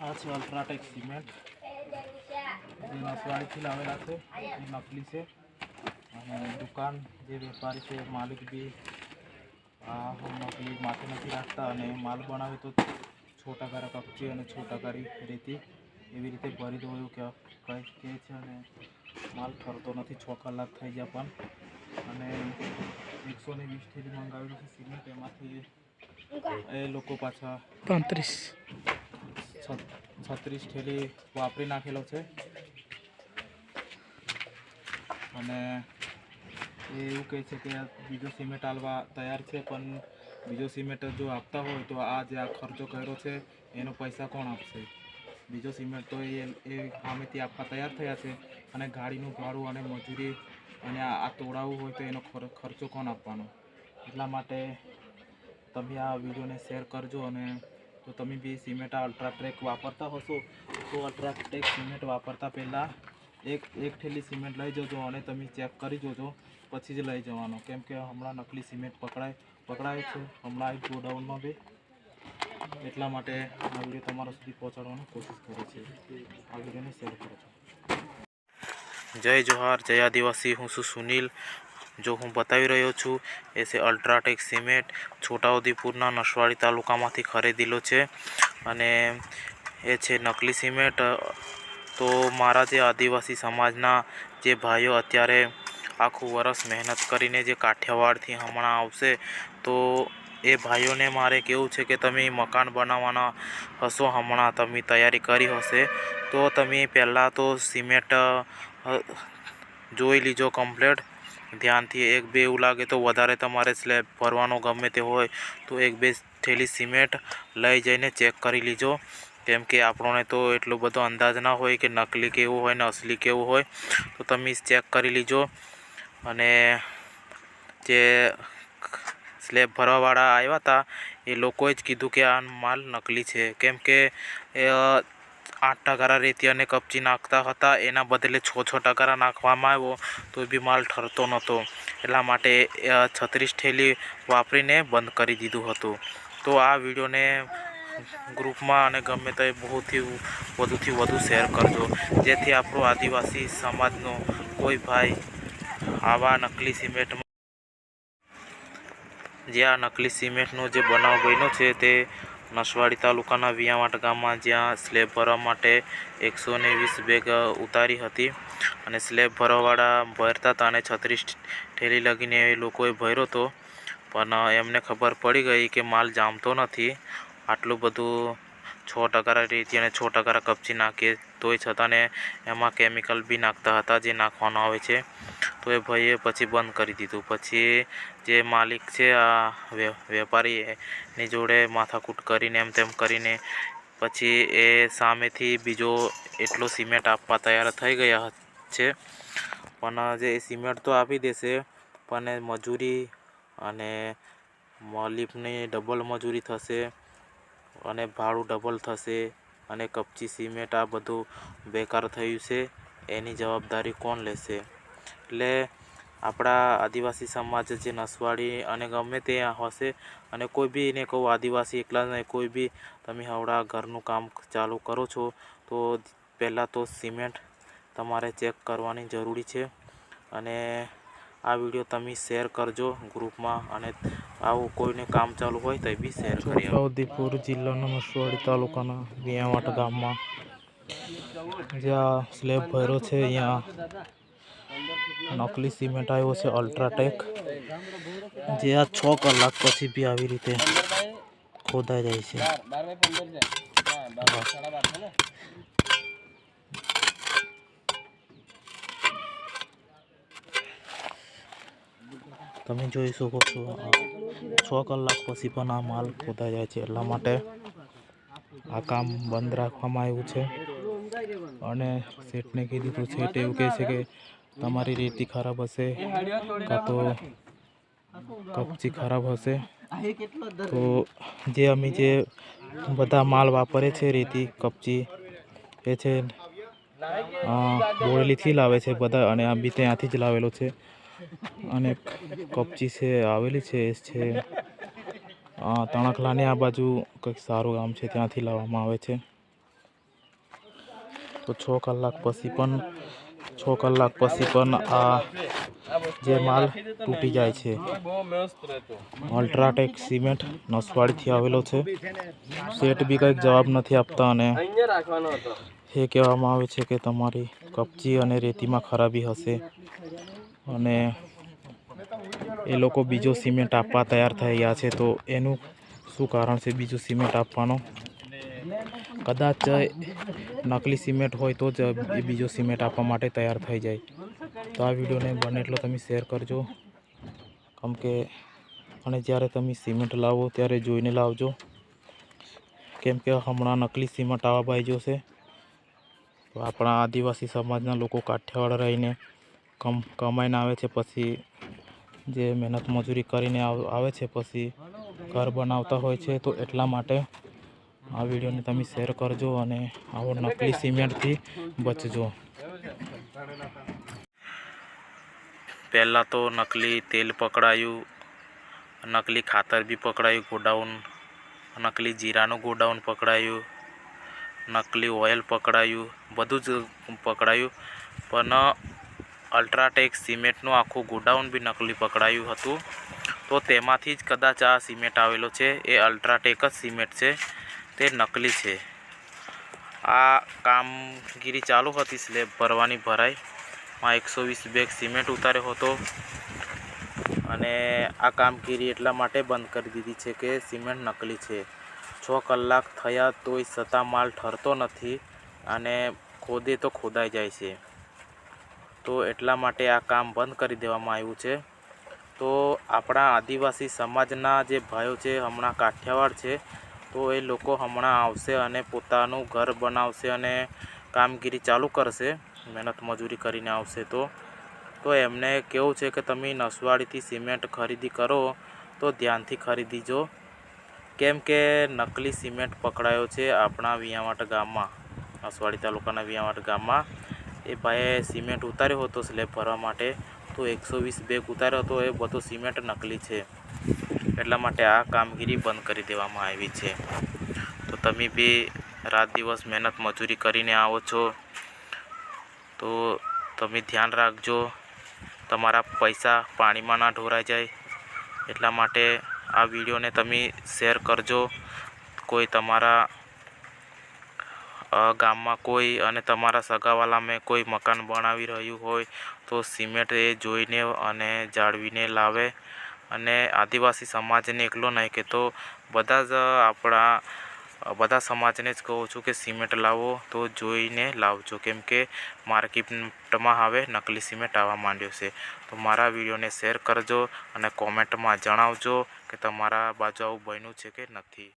આ છે UltraTech cement જે નસવાડીથી લાવેલા છે. એ નકલી છે. અને દુકાન જે વેપારી છે માલિક બી આ નકલી માથે નથી રાખતા અને માલ બનાવે તો છોટા ગારા કપચી અને છોટા ગારી રેતી. એવી રીતે ભરી દો એવું કે કહે કહે છે અને માલ ફરતો નથી. છ કલાક થઈ ગયા પણ. અને એકસો ને વીસથી મંગાવેલું છે સિમેન્ટ એમાંથી એ લોકો પાછા પાંત્રીસ. છત્રીસ થેલી વાપરી નાખેલો છે. અને એ એવું કહે છે કે બીજો સિમેન્ટ આલવા તૈયાર છે, પણ બીજો સિમેન્ટ જો આપતા હોય તો આ જે આ ખર્ચો કર્યો છે, એનો પૈસા કોણ આપશે? બીજો સિમેન્ટ તો એ એ સામેથી આપવા તૈયાર થયા છે, અને ગાડીનું ભાડું અને મજૂરી અને આ આ તોડાવવું હોય તો એનો ખર- ખર્ચો કોણ આપવાનો? એટલા માટે તમે આ વિડીયોને શેર કરજો અને તો તમે બી સિમેન્ટ આ અલ્ટ્રાટ્રેક વાપરતા હશો, તો અલ્ટ્રાટેક સિમેન્ટ વાપરતા પહેલાં એક એક થેલી સિમેન્ટ લઈ જજો અને તમે ચેક કરી જોજો, પછી જ લઈ જવાનો. કેમ કે હમણાં નકલી સિમેન્ટ પકડાય પકડાય છે. હમણાં એક ગોડાઉનમાં બી. એટલા માટે આ વીડિયો તમારા સુધી પહોંચાડવાની કોશિશ કરે છે. આ વિડીયોને શેર કરજો. જય જોહાર, જય આદિવાસી. હું છું સુનિલ. જો હું બતાવી રહ્યો છું, એ છે અલ્ટ્રાટેક સિમેન્ટ છોટાઉદેપુરના નસવાડી તાલુકામાંથી ખરીદેલો છે. અને એ છે નકલી સિમેન્ટ. તો મારા જે આદિવાસી સમાજના જે ભાઈઓ અત્યારે આખું વરસ મહેનત કરીને જે કાઠિયાવાડથી હમણાં આવશે, તો એ ભાઈઓને મારે કેવું છે કે તમે મકાન બનાવવાના હશો હમણાં, તમે તૈયારી કરી હશે, તો તમે પહેલાં તો સિમેન્ટ જોઈ લીજો કમ્પ્લેટ. ધ્યાનથી એક બે એવું લાગે તો વધારે તમારે સ્લેબ ભરવાનો ગમે તે હોય, તો એક બે થેલી સિમેન્ટ લઈ જઈને ચેક કરી લીજો. કેમ કે આપણને તો એટલો બધો અંદાજ ના હોય કે નકલી કેવું હોય ને અસલી કેવું હોય, તો તમે ચેક કરી લીજો. અને જે સ્લેબ ભરવાવાળા આવ્યા હતા, એ લોકોએ જ કીધું કે આ માલ નકલી છે. કેમ કે આઠ ટકારા રેતી અને કપચી નાખતા હતા. એના બદલે છ છ ટકારા નાખવામાં આવ્યો તો બી માલ ઠરતો નહોતો. એટલા માટે છત્રીસ ઠેલી વાપરીને બંધ કરી દીધું હતું. તો આ વિડીયોને ગ્રુપમાં અને ગમે તે બહુથી વધુથી વધુ શેર કરજો. જેથી આપણો આદિવાસી સમાજનો કોઈ ભાઈ આવા નકલી સિમેન્ટમાં જે આ નકલી સિમેન્ટનો જે બનાવ બન્યો છે તે નસવાડી તાલુકાના વિયાવાટ ગામમાં જ્યાં સ્લેબ ભરવા માટે એકસો ને વીસ બેગ ઉતારી હતી અને સ્લેબ ભરવાવાળા ભરતા હતા અને છત્રીસ ઠેલી લગીને એ લોકોએ ભર્યો હતો પણ એમને ખબર પડી ગઈ કે માલ જામતો નથી. આટલું બધું છ ટકા રેતી અને છ ટકા કપચી નાખીએ તોય છતાં ને એમાં કેમિકલ બી નાખતા હતા જે નાખવાનું આવે છે. તો એ ભાઈએ પછી બંધ કરી દીધું. પછી જે માલિક છે, આ વેપારી એની જોડે માથાકૂટ કરીને એમ તેમ કરીને પછી એ સામેથી બીજો એટલો સિમેન્ટ આપવા તૈયાર થઈ ગયા છે. પણ જે સિમેન્ટ તો આપી દેશે, પણ મજૂરી અને મલિફની ડબલ મજૂરી થશે. અને ભાડું ડબલ થશે અને કપચી સિમેન્ટ આ બધું બેકાર થયું છે. એની જવાબદારી કોણ લેશે? એટલે આપણા આદિવાસી સમાજ જે નસવાડી અને ગમે તે હશે, અને કોઈ બી એને કહું આદિવાસી એકલા નહીં, કોઈ બી તમે હવડા ઘરનું કામ ચાલુ કરો છો, તો પહેલાં તો સિમેન્ટ તમારે ચેક કરવાની જરૂરી છે. અને આ વીડિયો તમે શેર કરજો ગ્રુપમાં અને આવું કોઈને કામ ચાલુ હોય તો એ બી શેર કરી. છોટાઉદેપુર જિલ્લાના નસવાડી તાલુકાના વિયાવાટ ગામમાં જ્યાં સ્લેબ ભર્યો છે અહીંયા નકલી સિમેન્ટ આવ્યો છે અલ્ટ્રાટેક જે આ છ કલાક પછી બી આવી રીતે ખોદાઈ જાય છે તમે જોઈ શકો છો છ કલાક પછી પણ આ માલ ખોદાઈ જાય છે એટલા માટે આ કામ બંધ રાખવામાં આવ્યું છે. અને શેઠને કીધું તો શેઠ એવું કહે છે કે તમારી રેતી ખરાબ હશે કાં તો કપચી ખરાબ હશે. તો જે અમે જે બધા માલ વાપરે છે, રેતી, કપચી, એ છે બોરેલીથી લાવે છે બધા અને આ બી ત્યાંથી જ લાવેલો છે. અને કપચી છે, આવેલી છે, એ છે. તણખલાની આ બાજુ કંઈક સારું ગામ છે, ત્યાંથી લાવવામાં આવે છે. તો છ કલાક પછી પણ, છ કલાક પછી પણ આ જે માલ તૂટી જાય છે. અલ્ટ્રાટેક સિમેન્ટ નસવાડીથી આવેલો છે. સેટ બી કંઈક જવાબ નથી આપતા અને એ કહેવામાં આવે છે કે તમારી કપચી અને રેતીમાં ખરાબી હશે. અને એ લોકો બીજો સિમેન્ટ આપવા તૈયાર થઈ ગયા છે, તો એનું શું કારણ છે બીજું સિમેન્ટ આપવાનું? કદાચ નકલી સિમેન્ટ હોય તો જ એ બીજો સિમેન્ટ આપવા માટે તૈયાર થઈ જાય. તો આ વિડીયોને બને એટલો તમે શેર કરજો. કેમ કે અને જ્યારે તમે સિમેન્ટ લાવો ત્યારે જોઈને લાવજો. કેમ કે હમણાં નકલી સિમેન્ટ આવવા ભાઈ જોશે. તો આપણા આદિવાસી સમાજના લોકો કાઠિયાવાડ રહીને કમ કમાઈને આવે છે, પછી જે મહેનત મજૂરી કરીને આવે છે, પછી ઘર બનાવતા હોય છે, તો એટલા માટે આ વિડીયોને તમે શેર કરજો અને આવો નકલી સિમેન્ટથી બચજો. પહેલાં તો નકલી તેલ પકડાયું, નકલી ખાતર બી પકડાયું, ગોડાઉન, નકલી જીરાનું ગોડાઉન પકડાયું, નકલી ઓઇલ પકડાયું, બધું જ પકડાયું, પણ અલ્ટ્રાટેક સિમેન્ટનું આખું ગોડાઉન બી નકલી પકડાયું હતું. તો તેમાંથી જ કદાચ આ સિમેન્ટ આવેલો છે. એ અલ્ટ્રાટેક જ સિમેન્ટ છે. તે નકલી છે. આ કામગીરી ચાલુ હતી સ્લેબ ભરવાની ભરાઈ. માં એકસો વીસ બેગ સિમેન્ટ ઉતાર્યો હતો. અને આ કામગીરી એટલા માટે બંધ કરી દીધી છે કે સિમેન્ટ નકલી છે. છ કલાક થયા તોય છતાં માલ ઠરતો નથી અને ખોદે તો ખોદાઈ જાય છે. તો એટલા માટે આ કામ બંધ કરી દેવામાં આવ્યું છે. તો આપણા આદિવાસી સમાજના જે ભાઈઓ છે, હમણાં કાઠિયાવાડ છે, તો એ લોકો હમણાં આવશે અને પોતાનું ઘર બનાવશે અને કામગીરી ચાલુ કરશે, મહેનત મજૂરી કરીને આવશે તો. તો એમને કેવું છે કે તમે નસવાડીથી સિમેન્ટ ખરીદી કરો, તો ધ્યાનથી ખરીદીજો કેમ કે નકલી સિમેન્ટ પકડાયો છે આપણા વિયાવાટ ગામમાં, નસવાડી તાલુકાના વિયાવાટ ગામમાં. એ ભાઈએ સિમેન્ટ ઉતાર્યો હતો સ્લેબ ભરવા માટે. તો એકસો વીસ બેગ ઉતાર્યો હતો, એ બધો સિમેન્ટ નકલી છે. એટલા માટે આ કામગીરી બંધ કરી દેવામાં આવી છે. તો તમે બી રાત દિવસ મહેનત મજૂરી કરીને આવો છો. તો તમે ધ્યાન રાખજો, તમારા પૈસા પાણીમાં ના ઢોરાઈ જાય. એટલા માટે આ વિડીયોને તમે શેર કરજો. કોઈ તમારા ગામમાં કોઈ અને તમારા સગાવાલામાં કોઈ મકાન બનાવી રહ્યું હોય તો સિમેન્ટ એ જોઈને અને જાળવીને લાવે. અને આદિવાસી સમાજને એકલો નહીં કે તો બધા જ આપણા, બધા સમાજને જ કહું છું કે સિમેન્ટ લાવો તો જોઈને લાવજો. કેમ કે માર્કેટમાં હવે નકલી સિમેન્ટ આવવા માંડ્યો છે. તો મારા વિડીયોને શેર કરજો અને કોમેન્ટમાં જણાવજો કે તમારા બાજુ આવું બન્યું છે કે નથી.